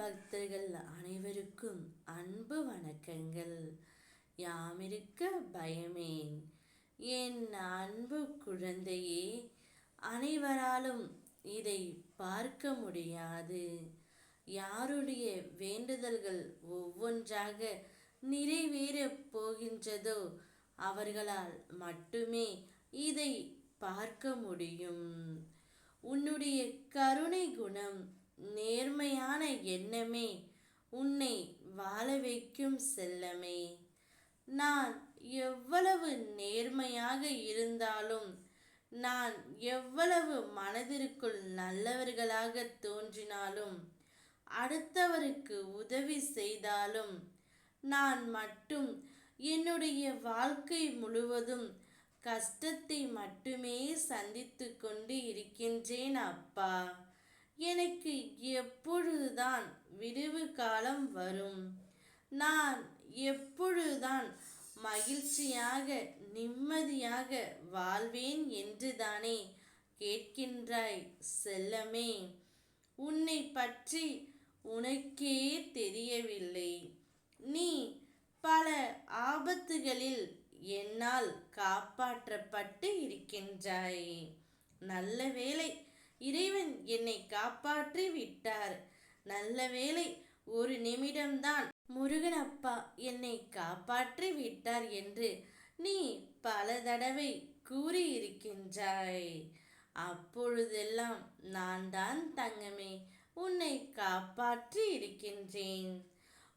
பக்தர்கள் அனைவருக்கும் அன்பு வணக்கங்கள். யாமிருக்க பயமேன். என் அன்பு குழந்தையே அனைவராலும் இதை பார்க்க முடியாது. யாருடைய வேண்டுதல்கள் ஒவ்வொன்றாக நிறைவேறப் போகின்றதோ அவர்களால் மட்டுமே இதை பார்க்க முடியும். உன்னுடைய கருணை குணம் நேர்மையான எண்ணமே உன்னை வாழ வைக்கும் செல்லமே. நான் எவ்வளவு நேர்மையாக இருந்தாலும் நான் எவ்வளவு மனதிற்குள் நல்லவர்களாக தோன்றினாலும் அடுத்தவருக்கு உதவி செய்தாலும் நான் மட்டும் என்னுடைய வாழ்க்கை முழுவதும் கஷ்டத்தை மட்டுமே சந்தித்து கொண்டு இருக்கின்றேன் அப்பா. எனக்கு எப்பொழுதுதான் விடுவு காலம் வரும்? நான் எப்பொழுதுதான் மகிழ்ச்சியாக நிம்மதியாக வாழ்வேன் என்றுதானே கேட்கின்றாய் செல்லமே. உன்னை பற்றி உனக்கே தெரியவில்லை. நீ பல ஆபத்துகளில் என்னால் காப்பாற்றப்பட்டு இருக்கின்றாய். நல்ல வேலை இறைவன் என்னை காப்பாற்றி விட்டார். நல்ல வேலை ஒரு நிமிடம்தான் முருகனப்பா என்னை காப்பாற்றி விட்டார் என்று நீ பல தடவை கூறியிருக்கின்றாய். அப்பொழுதெல்லாம் நான் தான் தங்கமே உன்னை காப்பாற்றி இருக்கின்றேன்.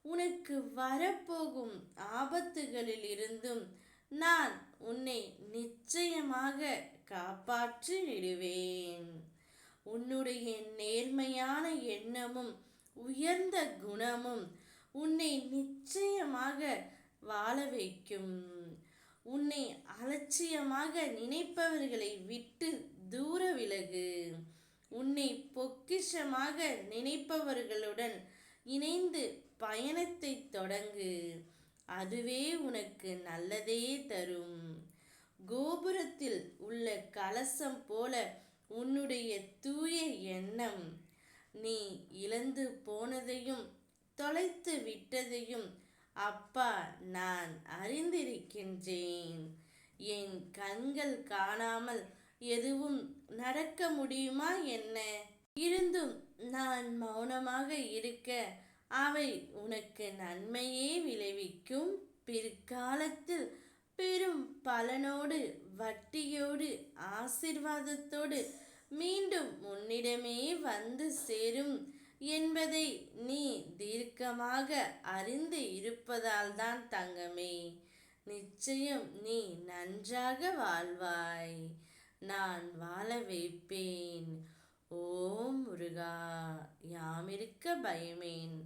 உனக்கு வரப்போகும் ஆபத்துகளில் இருந்தும் நான் உன்னை நிச்சயமாக காப்பாற்றி விடுவேன் உன்னுடைய நேர்மையான எண்ணமும் உயர்ந்த குணமும் உன்னை நிச்சயமாக வாழ வைக்கும். உன்னை அலட்சியமாக நினைப்பவர்களை விட்டு தூர விலகு. உன்னை பொக்கிஷமாக நினைப்பவர்களுடன் இணைந்து பயணத்தை தொடங்கு. அதுவே உனக்கு நல்லதே தரும். கோபுரத்தில் உள்ள கலசம் போல உன்னுடைய தூய எண்ணம் நீ இழந்து போனதையும் தொலைத்து விட்டதையும் அப்பா நான் அறிந்திருக்கின்றேன். என் கண்கள் காணாமல் எதுவும் நடக்க முடியுமா என்ன? இருந்தும் நான் மௌனமாக இருக்க அவை உனக்கு நன்மையே விளைவிக்கும். பிற்காலத்தில் பெரும் பலனோடு வட்டியோடு ஆசிர்வாதத்தோடு மீண்டும் உன்னிடமே வந்து சேரும் என்பதை நீ தீர்க்கமாக அறிந்து இருப்பதால் தான் தங்கமே. நிச்சயம் நீ நன்றாக வாழ்வாய். நான் வாழ வைப்பேன். ஓம் முருகா யாமிருக்க பயமேன்.